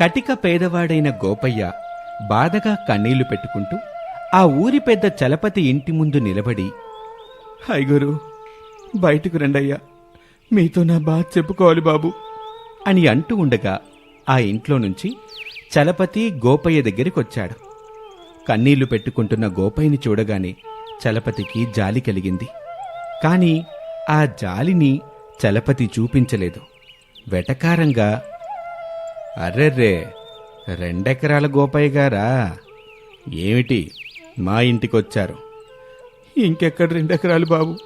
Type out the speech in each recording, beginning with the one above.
కటిక పేదవాడైన గోపయ్య బాధగా కన్నీళ్ళు పెట్టుకుంటూ ఆ ఊరి పెద్ద చలపతి ఇంటి ముందు నిలబడి హైగురు బయటకు రండయ్యా. మీతో నా బాధ చెప్పుకోవాలి బాబు. అని అంటూ ఉండగా ఆ ఇంట్లో నుంచి చలపతి గోపయ్య దగ్గరికొచ్చాడు. కన్నీళ్ళు పెట్టుకుంటున్న గోపయ్యని చూడగానే చలపతికి జాలి కలిగింది. కాని ఆ జాలిని చలపతి చూపించలేదు. వెటకారంగా అర్రెర్రే రెండెకరాల గోపయ్య గారా? ఏమిటి? మా ఇంటికొచ్చారు. ఇంకెక్కడ రెండెకరాలు బాబు?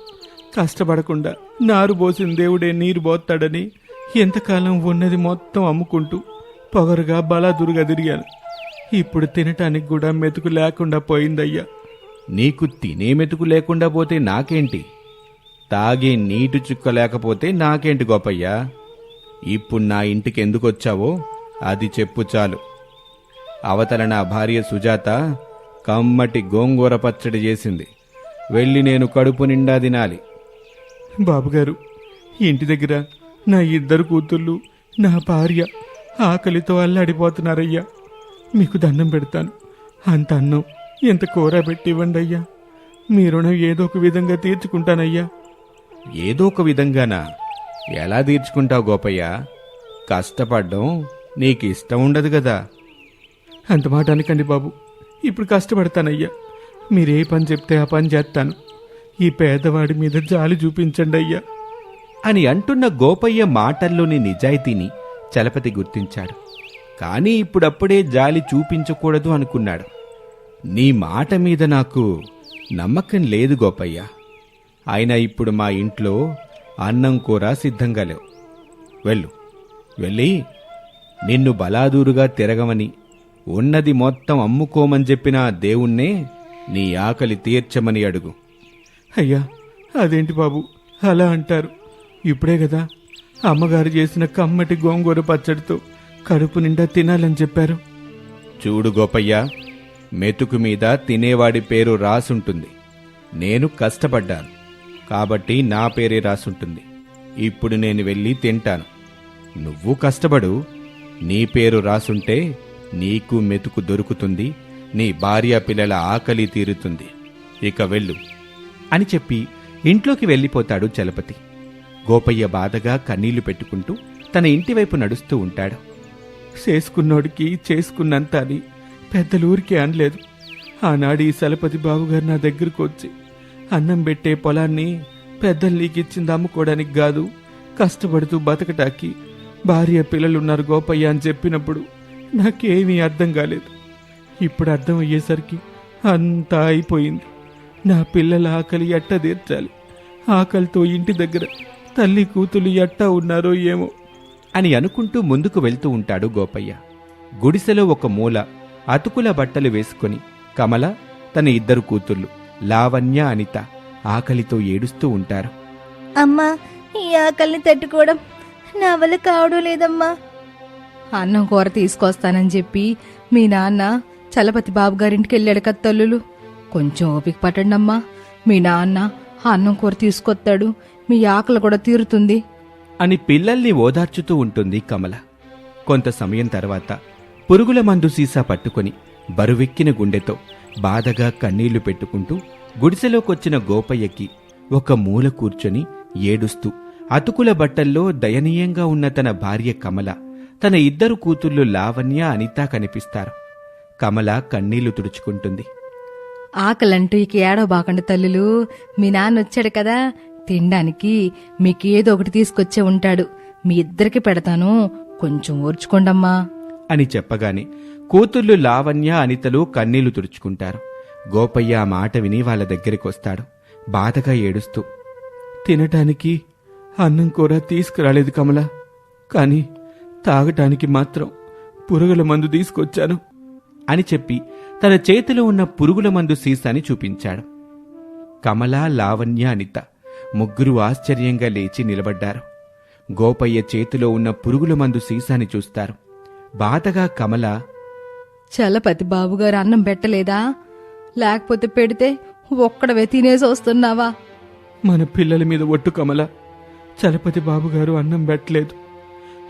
కష్టపడకుండా నారు పోసిన దేవుడే నీరు పోతాడని ఎంతకాలం ఉన్నది మొత్తం అమ్ముకుంటూ పొగరుగా బలాదురుగా తిరిగాను. ఇప్పుడు తినటానికి కూడా మెతుకు లేకుండా పోయిందయ్యా. నీకు తినే మెతుకు లేకుండా పోతే నాకేంటి? తాగే నీటి చుక్క లేకపోతే నాకేంటి గోపయ్యా? ఇప్పుడు నా ఇంటికి ఎందుకొచ్చావో అది చెప్పు చాలు. అవతల నా భార్య సుజాత కమ్మటి గోంగూర పచ్చడి చేసింది. వెళ్ళి నేను కడుపు నిండా తినాలి. బాబుగారు ఇంటి దగ్గర నా ఇద్దరు కూతుళ్ళు నా భార్య ఆకలితో అల్లాడిపోతున్నారయ్యా. మీకు దండం పెడతాను. అంత అన్నం ఎంత కూర పెట్టి ఇవ్వండి అయ్యా. మీ రుణం ఏదో ఒక విధంగా తీర్చుకుంటానయ్యా. ఏదో ఒక విధంగానా? ఎలా తీర్చుకుంటావు గోపయ్య? కష్టపడ్డం నీకు ఇష్టం ఉండదు కదా. అంత మాట అనకండి బాబు. ఇప్పుడు కష్టపడతానయ్యా. మీరే పని చెప్తే ఆ పని చేస్తాను. ఈ పేదవాడి మీద జాలి చూపించండి అయ్యా. అని అంటున్న గోపయ్య మాటల్లోని నిజాయితీని చలపతి గుర్తించాడు. కానీ ఇప్పుడప్పుడే జాలి చూపించకూడదు అనుకున్నాడు. నీ మాట మీద నాకు నమ్మకం లేదు గోపయ్య. అయినా ఇప్పుడు మా ఇంట్లో అన్నం కూర సిద్ధంగా లేవు. వెళ్ళు. వెళ్ళి నిన్ను బలాదూరుగా తిరగమని ఉన్నది మొత్తం అమ్ముకోమని చెప్పిన ఆ దేవుణ్ణే నీ ఆకలి తీర్చమని అడుగు. అయ్యా అదేంటి బాబు? అలా అంటారు. ఇప్పుడే కదా అమ్మగారు చేసిన కమ్మటి గోంగూర పచ్చడితో కడుపు నిండా తినాలని చెప్పారు. చూడు గోపయ్య మెతుకు మీద తినేవాడి పేరు రాసుంటుంది. నేను కష్టపడ్డాను. కాబట్టి నా పేరే రాసుంటుంది. ఇప్పుడు నేను వెళ్ళి తింటాను. నువ్వు కష్టపడు. నీ పేరు రాసుంటే నీకు మెతుకు దొరుకుతుంది. నీ భార్య పిల్లల ఆకలి తీరుతుంది. ఇక వెళ్ళు. అని చెప్పి ఇంట్లోకి వెళ్ళిపోతాడు చలపతి. గోపయ్య బాధగా కన్నీళ్ళు పెట్టుకుంటూ తన ఇంటివైపు నడుస్తూ ఉంటాడు. చేసుకున్నోడికి చేసుకున్నంత అని పెద్దలూరికే అనలేదు. ఆనాడు ఈ సలపతి బాబుగారు నా దగ్గరకు వచ్చి అన్నం పెట్టే పొలాన్ని పెద్దలు ఇచ్చింది అమ్ముకోవడానికి కాదు కష్టపడుతూ బతకటాకి భార్య పిల్లలున్నారు గోపయ్య అని చెప్పినప్పుడు నాకేమీ అర్థం కాలేదు. ఇప్పుడు అర్థం అయ్యేసరికి అంతా అయిపోయింది. నా పిల్లల ఆకలి ఎట్ట తీర్చాలి? ఆకలితో ఇంటి దగ్గర తల్లి కూతులు ఎట్టా ఉన్నారో ఏమో. అని అనుకుంటూ ముందుకు వెళ్తూ ఉంటాడు గోపయ్య. గుడిసెలో ఒక మూల అతుకుల బట్టలు వేసుకొని కమల తన ఇద్దరు కూతుళ్ళు లావణ్య అనిత ఆకలితో ఏడుస్తూ ఉంటారు. అమ్మా ఈ ఆకలిని తట్టుకోవడం నా వల్ల కావడం లేదమ్మా. అన్నం కూర తీసుకొస్తానని చెప్పి మీ నాన్న చలపతి బాబు గారింటికి వెళ్ళాడు కదా తల్లులు. కొంచెం ఓపిక పట్టండి అమ్మా మీ నాన్న అన్నం కూర తీసుకొస్తాడు. మీ ఆకలి కూడా తీరుతుంది. అని పిల్లల్ని ఓదార్చుతూ ఉంటుంది కమల. కొంత సమయం తర్వాత పురుగుల మందు సీసా పట్టుకొని బరువెక్కిన గుండెతో బాధగా కన్నీళ్ళు పెట్టుకుంటూ గుడిసెలోకొచ్చిన గోపయ్యకి ఒక మూల కూర్చొని ఏడుస్తూ అతుకుల బట్టల్లో దయనీయంగా ఉన్న తన భార్య కమల తన ఇద్దరు కూతుళ్ళు లావణ్య అనిత కనిపిస్తారు. కమల కన్నీళ్ళు తుడుచుకుంటుంది. ఆకలంటూ ఇక ఏడో బాకండి తల్లులు మీ నాన్న వచ్చాడు కదా తినడానికి మీకేదో ఒకటి తీసుకొచ్చే ఉంటాడు. మీ ఇద్దరికి పెడతాను కొంచెం ఓర్చుకోండమ్మా. అని చెప్పగానే కూతుళ్ళు లావణ్య అనితలు కన్నీళ్ళు తుడుచుకుంటారు. గోపయ్య ఆ మాట విని వాళ్ళ దగ్గరికి వస్తాడు. బాధగా ఏడుస్తూ తినటానికి అన్నం కూర తీసుకురాలేదు కమల. కానీ తాగటానికి మాత్రం పురుగుల మందు తీసుకొచ్చాను. అని చెప్పి తన చేతిలో ఉన్న పురుగుల మందు సీసాని చూపించాడు. కమల లావణ్య అనిత ముగ్గురు ఆశ్చర్యంగా లేచి నిలబడ్డారు. గోపయ్య చేతిలో ఉన్న పురుగుల మందు సీసాని చూస్తారు. బాధగా కమల చలపతి బాబుగారు అన్నం పెట్టలేదా? లేకపోతే పెడితే ఒక్కడవే తినేసి వస్తున్నావా? మన పిల్లల మీద ఒట్టు కమల. చలపతి బాబుగారు అన్నం పెట్టలేదు.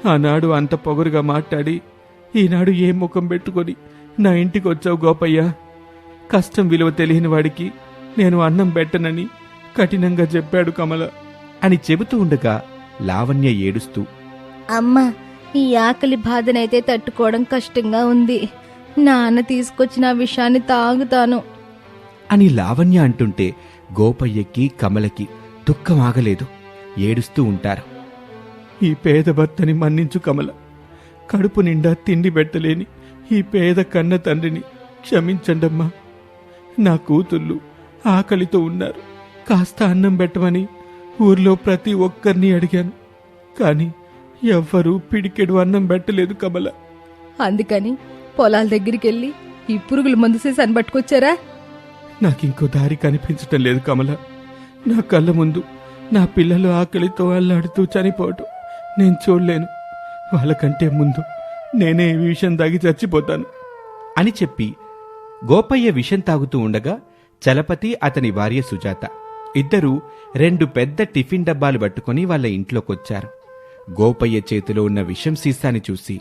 ఆనాడు అంత పొగరుగా మాట్లాడి ఈనాడు ఏ ముఖం పెట్టుకొని నా ఇంటికి వచ్చావు గోపయ్య? కష్టం విలువ తెలియని వాడికి నేను అన్నం పెట్టనని కఠినంగా చెప్పాడు కమల. అని చెబుతూ ఉండగా లావణ్య ఏడుస్తూ అమ్మా ఈ ఆకలి బాధనైతే తట్టుకోవడం కష్టంగా ఉంది. నాన్న తీసుకొచ్చిన విషయాన్ని తాగుతాను. అని లావణ్య అంటుంటే గోపయ్యకి కమలకి దుఃఖం ఆగలేదు. ఏడుస్తూ ఉంటారు. ఈ పేద భర్తని మన్నించు కమల. కడుపు నిండా తిండి పెట్టలేని ఈ పేద కన్న తండ్రిని క్షమించండమ్మా. నా కూతుళ్ళు ఆకలితో ఉన్నారు. కాస్త అన్నం పెట్టమని ఊర్లో ప్రతి ఒక్కరిని అడిగాను. కానీ ఎవ్వరూ పిడికెడు అన్నం పెట్టలేదు కమల. అందుకని పొలాల దగ్గరికి వెళ్ళి ఈ పురుగుల మందు సీసాన్ని పట్టుకొచ్చారా? నాకింకో దారి కనిపించటం లేదు కమల. నా కళ్ళ ముందు నా పిల్లలు ఆకలితో అల్లాడుతూ చనిపోవటం నేను చూడలేను. వాళ్ళకంటే ముందు నేనే ఈ విషయం దాగి చచ్చిపోతాను. అని చెప్పి గోపయ్య విషం తాగుతూ ఉండగా చలపతి అతని భార్య సుజాత ఇద్దరూ రెండు పెద్ద టిఫిన్ డబ్బాలు పట్టుకుని వాళ్ళ ఇంట్లోకొచ్చారు. గోపయ్య చేతిలో ఉన్న విషం సీసాని చూసి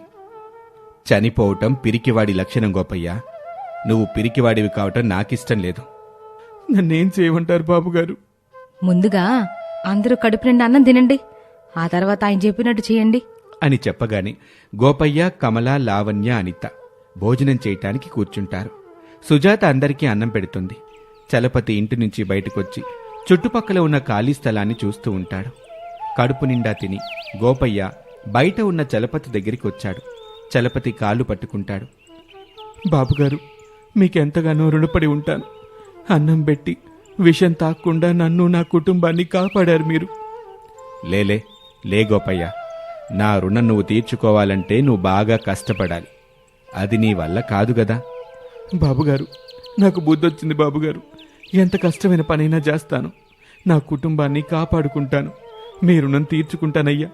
చనిపోవటం పిరికివాడి లక్షణం గోపయ్య. నువ్వు పిరికివాడివి కావటం నాకిష్టం లేదు. నన్నేం చేయమంటారు బాబుగారు? ముందుగా అందరూ కడుపు నిండా అన్నం తినండి. ఆ తర్వాత ఆయన చెప్పినట్టు చేయండి. అని చెప్పగానే గోపయ్య కమల లావణ్య అనిత భోజనం చేయటానికి కూర్చుంటారు. సుజాత అందరికీ అన్నం పెడుతుంది. చలపతి ఇంటి నుంచి బయటకొచ్చి చుట్టుపక్కల ఉన్న ఖాళీ స్థలాన్ని చూస్తూ ఉంటాడు. కడుపు నిండా తిని గోపయ్య బయట ఉన్న చలపతి దగ్గరికి వచ్చాడు. చలపతి కాళ్ళు పట్టుకుంటాడు. బాబుగారు మీకెంతగానో రుణపడి ఉంటాను. అన్నం పెట్టి విషం తాక్కుండా నన్ను నా కుటుంబాన్ని కాపాడారు మీరు. లేలే లే గోపయ్య. నా రుణం నువ్వు తీర్చుకోవాలంటే నువ్వు బాగా కష్టపడాలి. అది నీ వల్ల కాదు గదా. బాబుగారు నాకు బుద్ధొచ్చింది బాబుగారు. ఎంత కష్టమైన పనైనా చేస్తాను. నా కుటుంబాన్ని కాపాడుకుంటాను. మీ రుణం తీర్చుకుంటానయ్యా.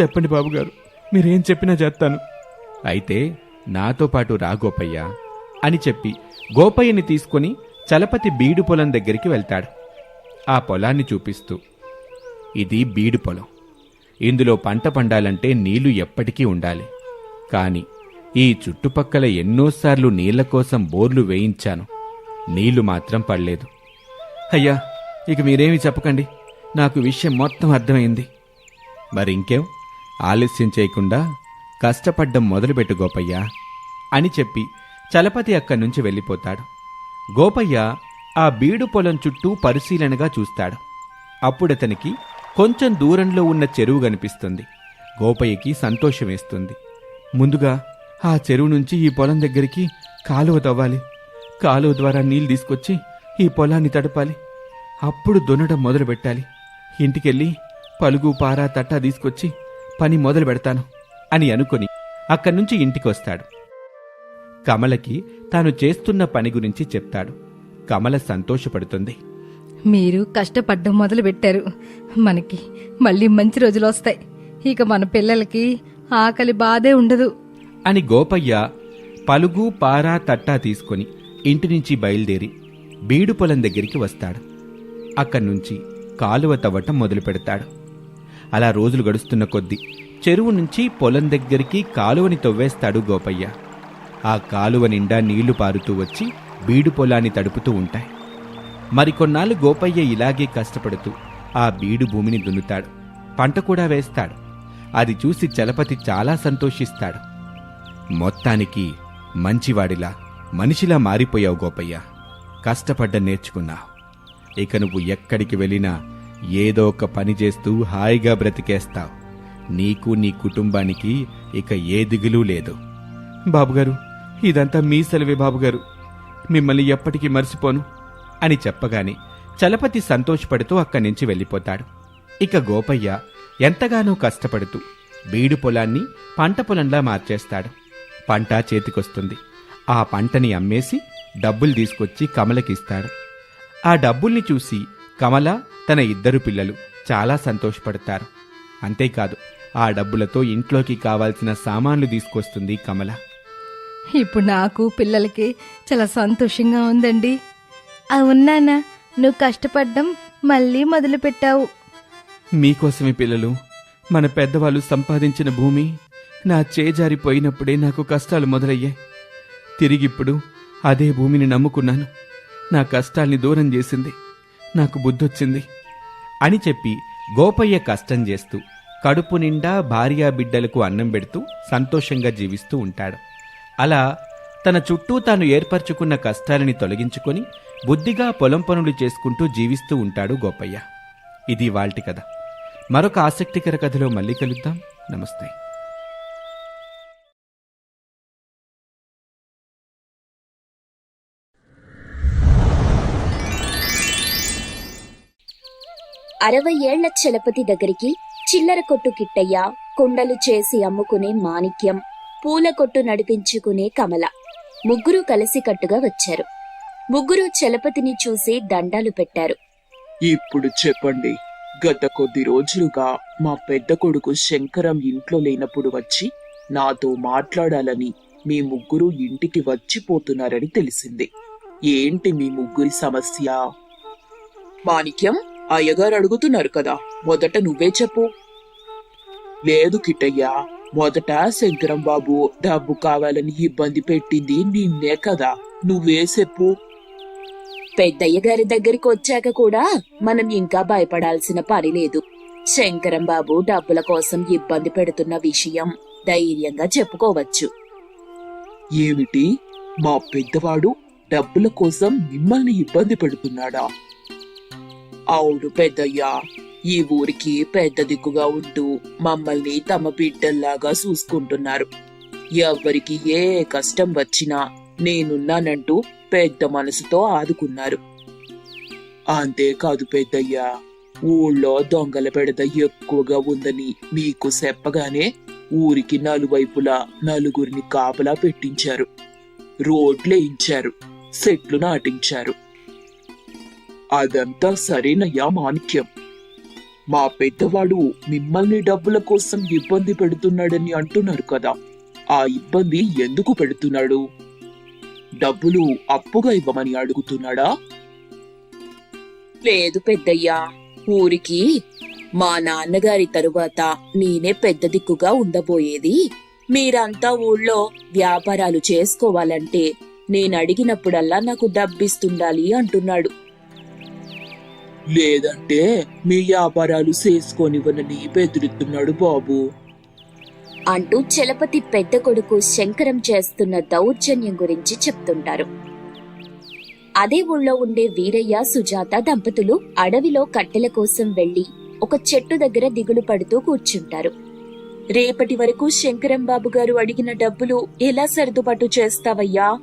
చెప్పండి బాబుగారు మీరేం చెప్పినా చేస్తాను. అయితే నాతో పాటు రా గోపయ్య అని చెప్పి గోపయ్యని తీసుకుని చలపతి బీడు పొలం దగ్గరికి వెళ్తాడు. ఆ పొలాన్ని చూపిస్తూ ఇది బీడు పొలం. ఇందులో పంట పండాలంటే నీళ్ళు ఎప్పటికీ ఉండాలి. కాని ఈ చుట్టుపక్కల ఎన్నోసార్లు నీళ్ళ కోసం బోర్లు వేయించాను. నీళ్ళు మాత్రం పడలేదు. అయ్యా ఇక మీరేమి చెప్పకండి. నాకు విషయం మొత్తం అర్థమైంది. మరి ఇంకేం? ఆలస్యం చేయకుండా కష్టపడ్డం మొదలుపెట్టు గోపయ్య అని చెప్పి చలపతి అక్కడి నుంచి వెళ్ళిపోతాడు. గోపయ్య ఆ బీడు పొలం చుట్టూ పరిశీలనగా చూస్తాడు. అప్పుడతనికి కొంచెం దూరంలో ఉన్న చెరువు కనిపిస్తుంది. గోపయ్యకి సంతోషం వేస్తుంది. ముందుగా ఆ చెరువు నుంచి ఈ పొలం దగ్గరికి కాలువ తవ్వాలి. కాలువ ద్వారా నీళ్ళు తీసుకొచ్చి ఈ పొలాన్ని తడపాలి. అప్పుడు దున్నడం మొదలు పెట్టాలి ఇంటికెళ్ళి పలుగు పార తట్టా తీసుకొచ్చి పని మొదలు పెడతాను అని అనుకొని అక్కడి నుంచి ఇంటికొస్తాడు. కమలకి తాను చేస్తున్న పని గురించి చెప్తాడు. కమల సంతోషపడుతుంది. మీరు కష్టపడ్డం మొదలు పెట్టారు. మనకి మళ్ళీ మంచి రోజులు వస్తాయి. ఇక మన పిల్లలకి ఆకలి బాధే ఉండదు. అని గోపయ్య పలుగు పారా తట్టా తీసుకొని ఇంటి నుంచి బయలుదేరి బీడు పొలం దగ్గరికి వస్తాడు. అక్కడి నుంచి కాలువ తవ్వటం మొదలు పెడతాడు అలా రోజులు గడుస్తున్న కొద్దీ చెరువు నుంచి పొలం దగ్గరికి కాలువని తవ్వేస్తాడు గోపయ్య. ఆ కాలువ నిండా నీళ్ళు పారుతూ వచ్చి బీడు పొలాన్ని తడుపుతూ ఉంటాయి. మరికొన్నాళ్ళు గోపయ్య ఇలాగే కష్టపడుతూ ఆ బీడు భూమిని దున్నుతాడు. పంట కూడా వేస్తాడు. అది చూసి చలపతి చాలా సంతోషిస్తాడు. మొత్తానికి మంచివాడిలా మనిషిలా మారిపోయావు గోపయ్య. కష్టపడ్డ నేర్చుకున్నావు. ఇక నువ్వు ఎక్కడికి వెళ్ళినా ఏదో ఒక పని చేస్తూ హాయిగా బ్రతికేస్తావు. నీకు నీ కుటుంబానికి ఇక ఏ దిగులు లేదు. బాబుగారు ఇదంతా మీ సెలవే బాబుగారు. మిమ్మల్ని ఎప్పటికీ మర్చిపోను అని చెప్పగానే చలపతి సంతోషపడుతూ అక్కడి నుంచి వెళ్ళిపోతాడు. ఇక గోపయ్య ఎంతగానో కష్టపడుతూ బీడు పొలాన్ని పంట పొలంలా మార్చేస్తాడు. పంట చేతికొస్తుంది. ఆ పంటని అమ్మేసి డబ్బులు తీసుకొచ్చి కమలకిస్తాడు. ఆ డబ్బుల్ని చూసి కమల తన ఇద్దరు పిల్లలు చాలా సంతోషపడతారు. అంతేకాదు ఆ డబ్బులతో ఇంట్లోకి కావాల్సిన సామాన్లు తీసుకొస్తుంది కమల. ఇప్పుడు నాకు పిల్లలకి చాలా సంతోషంగా ఉందండి. అవునానా నువ్వు కష్టపడ్డం మళ్ళీ మొదలు పెట్టావు మీకోసమే పిల్లలు మన పెద్దవాళ్ళు సంపాదించిన భూమి నా చేజారిపోయినప్పుడే నాకు కష్టాలు మొదలయ్యాయి. తిరిగిప్పుడు అదే భూమిని నమ్ముకున్నాను. నా కష్టాల్ని దూరం చేసింది. నాకు బుద్ధొచ్చింది. అని చెప్పి గోపయ్య కష్టం చేస్తూ కడుపు నిండా భార్యా బిడ్డలకు అన్నం పెడుతూ సంతోషంగా జీవిస్తూ ఉంటాడు. అలా తన చుట్టూ తాను ఏర్పరచుకున్న కష్టాలని తొలగించుకొని బుద్ధిగా పొలం పనులు చేసుకుంటూ జీవిస్తూ ఉంటాడు గోపయ్య. ఇది వాల్టి కథ. మరొక ఆసక్తికర కథలో మళ్ళీ కలుద్దాం. నమస్తే. అరవై ఏళ్ళ చలపతి దగ్గరికి చిల్లర కొట్టు కిట్టయ్య కుండలు చేసి అమ్ముకునే మాణిక్యం పూల కొట్టు నడిపించుకునే కమల ముగ్గురు కలిసికట్టుగా వచ్చారు. ముగ్గురు చలపతిని చూసి దండాలు పెట్టారు. ఇప్పుడు చెప్పండి గత కొద్ది రోజులుగా మా పెద్ద కొడుకు శంకరం ఇంట్లో లేనప్పుడు వచ్చి నాతో మాట్లాడాలని మీ ముగ్గురు ఇంటికి వచ్చిపోతున్నారని తెలిసింది. ఏంటి మీ ముగ్గురి సమస్య? మాణిక్యం అయ్యగారు అడుగుతున్నారు కదా మొదట నువ్వే చెప్పు. లేదు కిట్టయ్యా మొదట శంకరం బాబు డబ్బు కావాలని ఇబ్బంది పెట్టింది నిన్నే కదా నువ్వే చెప్పు. పెద్దయ్య గారి దగ్గరికి వచ్చాక కూడా మనం ఇంకా భయపడాల్సిన పని లేదు. శంకరం బాబు డబ్బుల కోసం ఇబ్బంది పెడుతున్న విషయం ధైర్యంగా చెప్పుకోవచ్చు. ఏమిటి? మా పెద్దవాడు డబ్బుల కోసం మిమ్మల్ని ఇబ్బంది పెడుతున్నాడా? అవును పెద్దయ్యా ఈ ఊరికి పెద్ద దిక్కుగా ఉంటూ మమ్మల్ని తమ బిడ్డల్లాగా చూసుకుంటున్నారు. ఎవ్వరికి ఏ కష్టం వచ్చినా నేనున్నానంటూ పెద్ద మనసుతో ఆదుకున్నారు. అంతేకాదు పెద్దయ్యా ఊళ్ళో దొంగల బెడద ఎక్కువగా ఉందని మీకు చెప్పగానే ఊరికి నలువైపులా నలుగురిని కాపలా పెట్టించారు. రోడ్లేయించారు సెట్లు నాటించారు. అదంతా సరేనయ్యా మాణిక్యం మా పెద్దవాడు మిమ్మల్ని డబ్బుల కోసం ఇబ్బంది పెడుతున్నాడని అంటున్నారు కదా. ఆ ఇబ్బంది ఎందుకు పెడుతున్నాడు? డబ్బులు అప్పుగా ఇవ్వమని అడుగుతున్నాడా? లేదు పెద్దయ్యా ఊరికి మా నాన్నగారి తరువాత నేనే పెద్ద దిక్కుగా ఉండబోయేది. మీరంతా ఊళ్ళో వ్యాపారాలు చేసుకోవాలంటే నేను అడిగినప్పుడల్లా నాకు డబ్బిస్తుండాలి అంటున్నాడు. లేదంటే మీ వ్యాపారాలు చేసుకోనివ్వనని బెదిరిస్తున్నాడు బాబు. అంటూ చలపతి పెద్ద కొడుకు శంకరం చేస్తున్న దౌర్జన్యం గురించి చెప్తుంటారు. అదే ఊళ్ళో ఉండే వీరయ్య సుజాత దంపతులు అడవిలో కట్టెల కోసం వెళ్ళి ఒక చెట్టు దగ్గర దిగులు పడుతూ కూర్చుంటారు. రేపటి వరకు శంకరం బాబు గారు అడిగిన డబ్బులు ఎలా సర్దుబాటు చేస్తావయ్యా?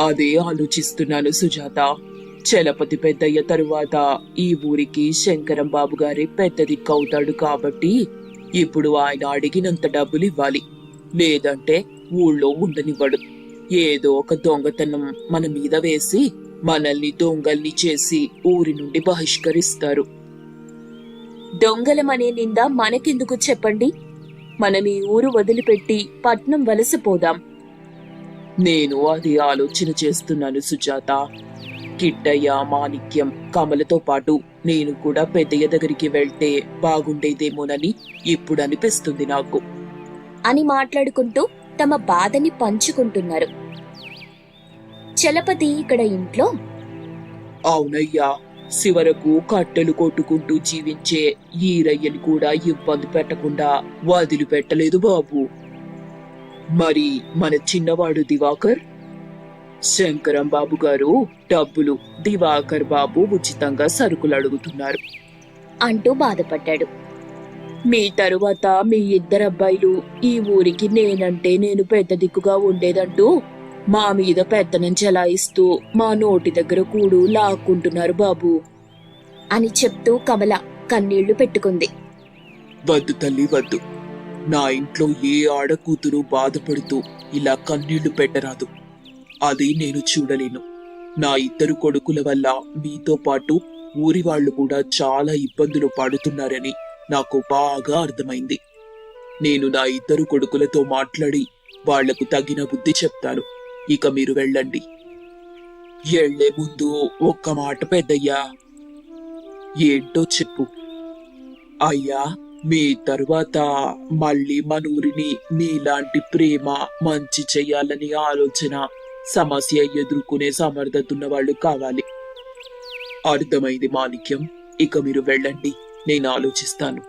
అదే ఆలోచిస్తున్నాను సుజాత. చలపతి పెద్దయ్య తరువాత ఈ ఊరికి శంకరం బాబు గారి పెద్ద దిక్కవుతాడు కాబట్టి ఇప్పుడు ఆయన అడిగినంత డబ్బులు ఇవ్వాలి లేదంటే ఊళ్ళో ఉండనివ్వడు. ఏదో ఒక దొంగతనం మన మీద వేసి మనల్ని దొంగల్ని చేసి ఊరి నుండి బహిష్కరిస్తారు. దొంగలమనే నింద మనకెందుకు చెప్పండి? మనం ఈ ఊరు వదిలిపెట్టి పట్నం వలసపోదాం నేను అది ఆలోచన చేస్తున్నాను సుజాత. కిట్టయ్య మాణిక్యం కమలతో పాటు నేను కూడా పెద్దయ్య దగ్గరికి వెళ్తే బాగుండేదేమోనని ఇప్పుడు అనిపిస్తుంది నాకు. అని మాట్లాడుకుంటూ తమ బాధని పంచుకుంటున్నారు. చలపతి ఇక్కడ ఇంట్లో? అవునయ్యా చివరకు కట్టెలు కొట్టుకుంటూ జీవించే ఈరయ్యని కూడా ఇబ్బంది పెట్టకుండా వదిలిపెట్టలేదు బాబు. మరి మన చిన్నవాడు దివాకర్? శంకరం బాబు గారు డబ్బులు దివాకర్ బాబు ఉచితంగా సరుకులు అడుగుతున్నారు. అంటూ బాధపడ్డాడు. మీ తరువాత మీ ఇద్దరు అబ్బాయిలు ఈ ఊరికి నేనంటే నేను పెద్ద దిక్కుగా ఉండేదంటూ మా మీద పెత్తనం చెలాయిస్తూ మా నోటి దగ్గర కూడు లాక్కుంటున్నారు బాబు. అని చెప్తూ కమల కన్నీళ్ళు పెట్టుకుంది. వద్దు తల్లి వద్దు. నా ఇంట్లో ఏ ఆడకూతురు బాధపడుతూ ఇలా కన్నీళ్ళు పెట్టరాదు. అది నేను చూడలేను. నా ఇద్దరు కొడుకుల వల్ల మీతో పాటు ఊరి వాళ్ళు కూడా చాలా ఇబ్బందులు పడుతున్నారని నాకు బాగా అర్థమైంది. నేను నా ఇద్దరు కొడుకులతో మాట్లాడి వాళ్ళకు తగిన బుద్ధి చెప్తాను. ఇక మీరు వెళ్ళండి. ఎళ్ళే ముందు ఒక్క మాట పెద్దయ్యా. ఏంటో చెప్పు. అయ్యా మీ తరువాత మళ్ళీ మన ఊరిని మీలాంటి ప్రేమ మంచి చెయ్యాలని ఆలోచన సమస్య ఎదుర్కొనే సమర్థత ఉన్న వాళ్ళు కావాలి. అర్థమైంది మాణిక్యం. ఇక మీరు వెళ్ళండి. నేను ఆలోచిస్తాను.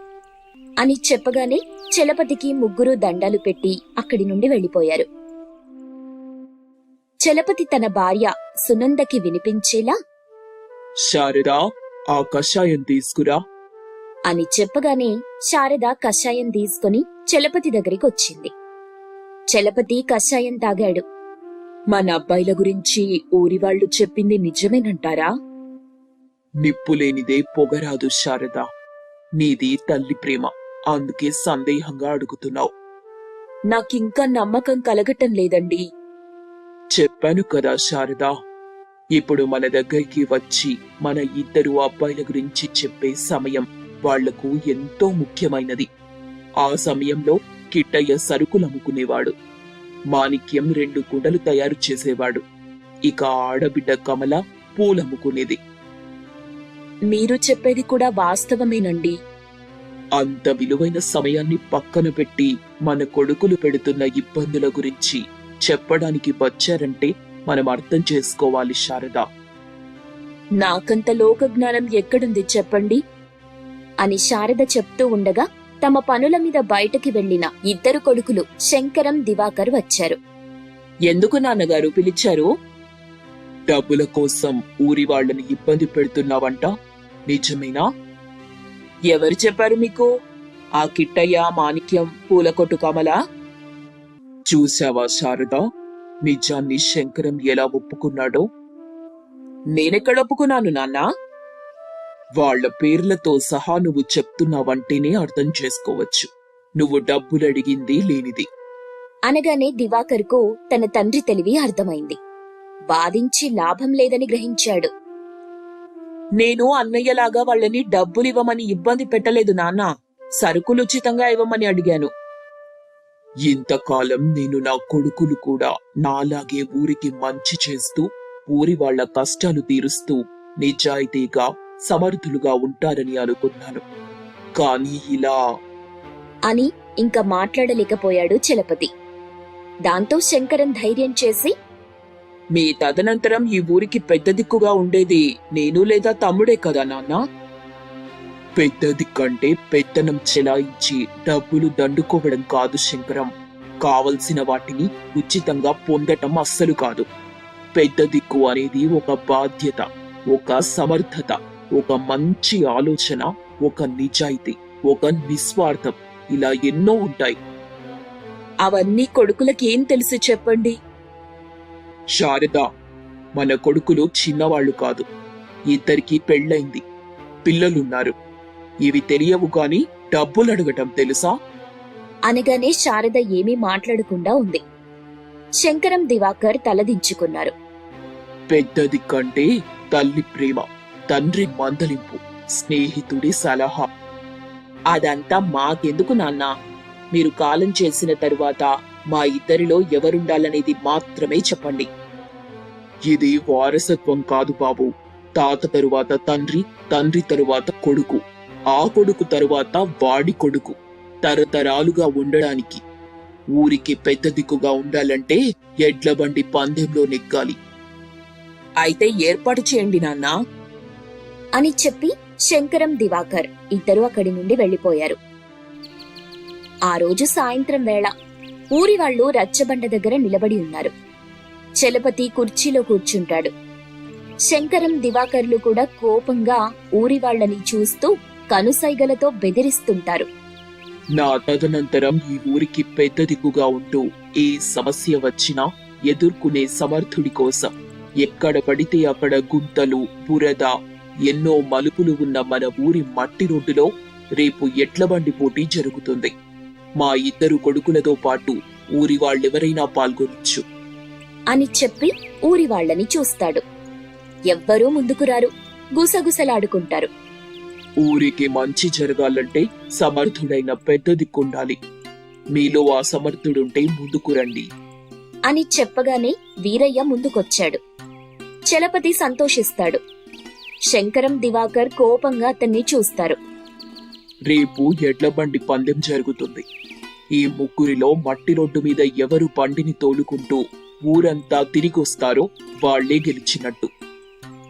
అని చెప్పగానే చలపతికి ముగ్గురు దండాలు పెట్టి అక్కడి నుండి వెళ్ళిపోయారు చలపతి తన భార్య సునందకి వినిపించేలా శారదా ఆ కషాయం తీసుకురా. అని చెప్పగానే శారద కషాయం తీసుకుని చలపతి దగ్గరికి వచ్చింది. చలపతి కషాయం తాగాడు. మన అబ్బాయిల గురించి ఊరి వాళ్ళు చెప్పింది నిజమేనంటారా? నిప్పు లేనిదే పొగరాదు శారద. నీది తల్లి ప్రేమ. అందుకే సందేహంగా అడుగుతున్నావు. నాకింకా నమ్మకం కలగటం లేదండి. చెప్పాను కదా శారదా. ఇప్పుడు మన దగ్గరికి వచ్చి మన ఇద్దరు అబ్బాయిల గురించి చెప్పే సమయం వాళ్ళకు ఎంతో ముఖ్యమైనది. ఆ సమయంలో కిట్టయ్య సరుకులు అమ్ముకునేవాడు మాణిక్యం రెండు కుండలు తయారు చేసేవాడు. ఇక ఆడబిడ్డ కమల పూలమ్ముకునేది మీరు చెప్పేది కూడా వాస్తవమేనండి. అంత విలువైన సమయాన్ని పక్కన పెట్టి మన కొడుకులు పెడుతున్న ఇబ్బందుల గురించి చెప్పడానికి వచ్చారంటే మనం అర్థం చేసుకోవాలి శారద. నాకంత లోక జ్ఞానం ఎక్కడుంది చెప్పండి? అని శారద చెప్తూ ఉండగా తమ పనుల మీద బయటకి వెళ్ళిన ఇద్దరు కొడుకులు శంకరం దివాకర్ వచ్చారు. ఎందుకు నాన్నగారు పిలిచారు? డబ్బుల కోసం ఊరి వాళ్ళని ఇబ్బంది పెడుతున్నావంట? నిజమేనా? ఎవరు చెప్పారు మీకు? ఆ కిట్టయ్య మాణిక్యం పూల కొట్టు కమలా? చూసావా శారద? నిజాన్ని శంకరం ఎలా ఒప్పుకున్నాడో? నేనెక్కడ ఒప్పుకున్నాను నాన్నా? వాళ్ళ పేర్లతో సహా నువ్వు చెప్తున్నావంటేనే అర్థం చేసుకోవచ్చు. నువ్వు డబ్బులు అడిగింది లేనిది. అనగానే దివాకర్కు తన తండ్రి తెలివి అర్థమైంది. బాధించి లాభం లేదని గ్రహించాడు. నేను అన్నయ్యలాగా వాళ్ళని డబ్బులు ఇవ్వమని ఇబ్బంది పెట్టలేదు నాన్న. సరుకులు ఉచితంగా ఇవ్వమని అడిగాను. ఇంతకాలం నేను నా కొడుకులు కూడా నాలాగే ఊరికి మంచి చేస్తూ ఊరి వాళ్ళ కష్టాలు తీరుస్తూ నిజాయితీగా సమర్థులుగా ఉంటారని అనుకున్నాను. కానీ ఇలా అని ఇంకా మాట్లాడలేకపోయాడు చలపతి. దాంతో శంకరం ధైర్యం చేసి మీ తదనంతరం ఈ ఊరికి పెద్ద దిక్కుగా ఉండేది నేను లేదా తమ్ముడే కదా నాన్న? పెద్ద దిక్కంటే పెత్తనం చెలాయించి డబ్బులు దండుకోవడం కాదు శంకరం. కావలసిన వాటిని ఉచితంగా పొందటం అస్సలు కాదు. పెద్ద దిక్కు అనేది ఒక బాధ్యత ఒక సమర్థత. ఒక మంచి ఆలోచన ఒక నిజాయితీ ఒక నిస్వార్థం ఇలా ఎన్నో ఉంటాయి. అవన్నీ కొడుకులకి ఏం తెలిసి చెప్పండి? శారద మన కొడుకులు చిన్నవాళ్ళు కాదు. ఇద్దరికి పెళ్ళైంది పిల్లలున్నారు. ఇవి తెలియవు గాని డబ్బులు అడగటం తెలుసా? అనగానే శారద ఏమీ మాట్లాడకుండా ఉంది. శంకరం దివాకర్ తలదించుకున్నారు. పెద్దది కంటే తల్లి ప్రేమ. తండ్రి మందలింపు స్నేహితుడి సలహా. అదంతా మాకెందుకు నాన్న? మీరు కాలం చేసిన తరువాత మా ఇద్దరిలో ఎవరుండాలనేది మాత్రమే చెప్పండి. ఇది వారసత్వం కాదు బాబు. తాత తరువాత తండ్రి తండ్రి తరువాత కొడుకు. ఆ కొడుకు తరువాత వాడి కొడుకు. తరతరాలుగా ఉండడానికి. ఊరికి పెద్ద దిక్కుగా ఉండాలంటే ఎడ్ల బండి పందెంలో నెగ్గాలి. అయితే ఏర్పాటు చేయండి నాన్నా. అని చెప్పి శంకరం దివాకర్ ఇద్దరు అక్కడి నుండి వెళ్ళిపోయారు ఆ రోజు సాయంత్రం వేళ ఊరి వాళ్ళు రచ్చబండ దగ్గర నిలబడి ఉన్నారు. చలపతి కుర్చీలో కూర్చుంటాడు. శంకరం దివాకర్లు కూడా కోపంగా ఊరి వాళ్ళని చూస్తూ కనుసైగలతో బెదిరిస్తుంటారు. నా తదనంతరం ఈ ఊరికి పెద్ద దిక్కుగా ఉంటూ ఏ సమస్య వచ్చినా ఎదుర్కొనే సమర్థుడి కోసం ఎక్కడ పడితే అక్కడ గుంతలు బురద ఎన్నో మలుపులు ఉన్న మన ఊరి మట్టి రోడ్డులో రేపు ఎడ్ల బండి పోటీ జరుగుతుంది. మా ఇద్దరు కొడుకులతో పాటు ఊరి వాళ్ళెవరైనా పాల్గొనొచ్చు. అని చెప్పి ఊరి వాళ్ళని చూస్తాడు. ఎవ్వరూ ముందుకు రారు. గుసగుసలాడుకుంటారు. ఊరికి మంచి జరగాలంటే సమర్థుడైన పెద్ద దిక్కుండాలి మీలో ఆ సమర్థుడుంటే ముందుకు రండి. అని చెప్పగానే వీరయ్య ముందుకొచ్చాడు. చలపతి సంతోషిస్తాడు. శంకరం దివాకర్ కోపంగా అతన్ని చూస్తారు. రేపు ఎడ్ల బండి పందెం జరుగుతుంది. ఈ ముగ్గురిలో మట్టి రోడ్డు మీద ఎవరు బండిని తోలుకుంటూ ఊరంతా తిరిగొస్తారో వాళ్ళే గెలిచినట్టు.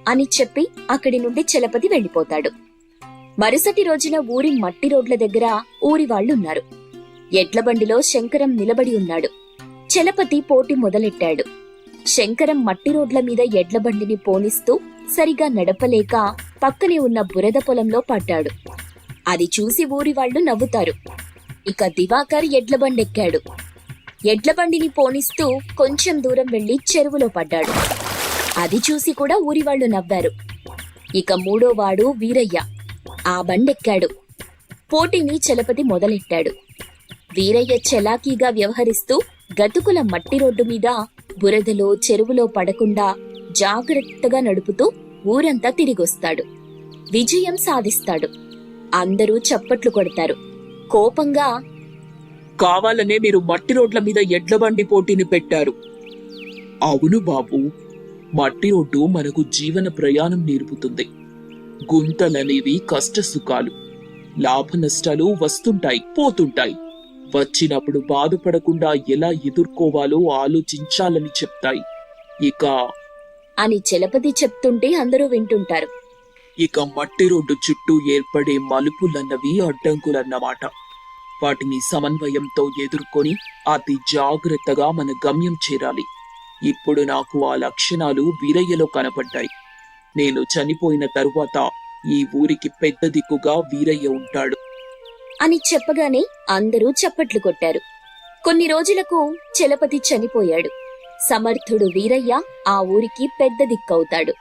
అని చెప్పి అక్కడి నుండి చలపతి వెళ్ళిపోతాడు. మరుసటి రోజున ఊరి మట్టి రోడ్ల దగ్గర ఊరి వాళ్ళున్నారు. ఎడ్ల బండిలో శంకరం నిలబడి ఉన్నాడు. చలపతి పోటీ మొదలెట్టాడు. శంకరం మట్టి రోడ్ల మీద ఎడ్ల బండిని పోనిస్తూ సరిగా నడపలేక పక్కనే ఉన్న బురద పొలంలో పడ్డాడు. అది చూసి ఊరి వాళ్ళు నవ్వుతారు. ఇక దివాకర్ ఎడ్ల బండెక్కాడు ఎడ్ల బండిని పోనిస్తూ కొంచెం దూరం వెళ్ళి చెరువులో పడ్డాడు. అది చూసి కూడా ఊరి వాళ్ళు నవ్వారు. ఇక మూడోవాడు వీరయ్య. ఆ బండెక్కాడు. పోటీని చలపతి మొదలెట్టాడు. వీరయ్య చలాకీగా వ్యవహరిస్తూ గతుకుల మట్టి రోడ్డు మీద బురదలో చెరువులో పడకుండా జాగ్రత్తగా నడుపుతూ ఊరంతా తిరిగొస్తాడు. విజయం సాధిస్తాడు. అందరూ చప్పట్లు కొడతారు. కోపంగా కావాలనే మీరు మట్టి రోడ్ల మీద ఎడ్ల బండి పోటీని పెట్టారు. అవును బాబు మట్టి రోడ్డు మనకు జీవన ప్రయాణం నేర్పుతుంది. గుంతలనేవి కష్ట సుఖాలు లాభ నష్టాలు వస్తుంటాయి పోతుంటాయి. వచ్చినప్పుడు బాధపడకుండా ఎలా ఎదుర్కోవాలో ఆలోచించాలని చెప్తాయి. ఇక అని చలపతి చెప్తుంటే అందరూ వింటుంటారు. ఇక మట్టి రోడ్డు చుట్టూ ఏర్పడే మలుపులన్నవి అడ్డంకులన్నమాట. వాటిని సమన్వయంతో ఎదుర్కొని అతి జాగ్రత్తగా మన గమ్యం చేరాలి. ఇప్పుడు నాకు ఆ లక్షణాలు వీరయ్యలో కనపడ్డాయి. నేను చనిపోయిన తరువాత ఈ ఊరికి పెద్ద దిక్కుగా వీరయ్య ఉంటాడు. అని చెప్పగానే అందరూ చప్పట్లు కొట్టారు. కొన్ని రోజులకు చలపతి చనిపోయాడు. సమర్థుడు వీరయ్య ఆ ఊరికి పెద్ద దిక్కవుతాడు.